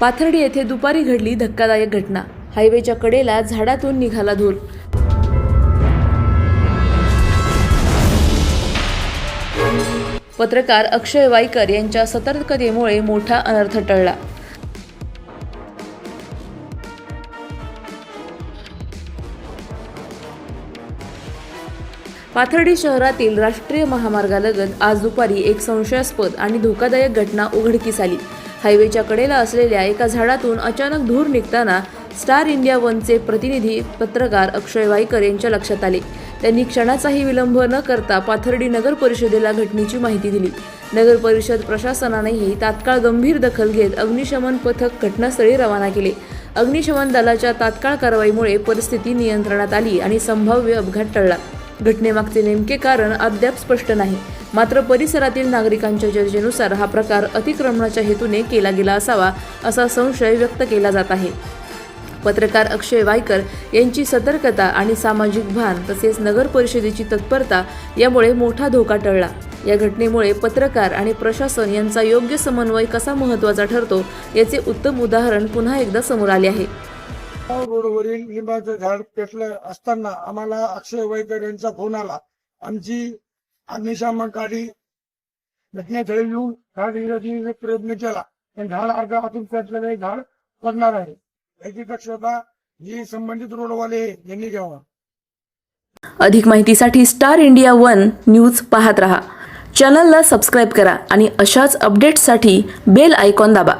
पाथर्डी येथे दुपारी घडली धक्कादायक घटना. हायवेच्या कडेला झाडातून निघाला धूर. पत्रकार अक्षय वाईकर यांच्या सतर्कतेमुळे मोठा अनर्थ टळला. पाथर्डी शहरातील राष्ट्रीय महामार्गालगत आज दुपारी एक संशयास्पद आणि धोकादायक घटना उघडकीस आली. हायवेच्या कडेला असलेल्या एका झाडातून अचानक धूर निघताना स्टार इंडिया वनचे प्रतिनिधी पत्रकार अक्षय वाईकर यांच्या लक्षात आले. त्यांनी क्षणाचाही विलंब न करता पाथर्डी नगर परिषदेला घटनेची माहिती दिली. नगर परिषद प्रशासनानेही तात्काळ गंभीर दखल घेत अग्निशमन पथक घटनास्थळी रवाना केले. अग्निशमन दलाच्या तात्काळ कारवाईमुळे परिस्थिती नियंत्रणात आली आणि संभाव्य अपघात टळला. घटनेमागचे नेमके कारण अद्याप स्पष्ट नाही. मात्र परिसरातील नागरिकांच्या चर्चेनुसार हा प्रकार अतिक्रमणाच्या हेतूने केला गेला असावा असा संशय व्यक्त केला जात आहे. पत्रकार अक्षय वायकर यांची सतर्कता आणि सामाजिक भान तसेच नगर परिषदेची तत्परता यामुळे मोठा धोका टळला. या घटनेमुळे पत्रकार आणि प्रशासन यांचा योग्य समन्वय कसा महत्त्वाचा ठरतो याचे उत्तम उदाहरण पुन्हा एकदा समोर आले आहे. रोडवरील लिंबाचं झाड पेटलं असताना आम्हाला अक्षय वायकर यांचा फोन आला. आमची अग्निशामकारी गाडी घटनेस्थळी येऊन झाड विरोधी प्रयत्न केला. पण झाड अर्ध्यातून पेटलेलं हे झाड पडणार आहे. याची दक्षता जे संबंधित रोडवाले यांनी घ्यावा. अधिक माहितीसाठी स्टार इंडिया वन न्यूज पाहत रहा. चॅनलला सबस्क्राईब करा आणि अशाच अपडेट्ससाठी बेल आयकॉन दाबा.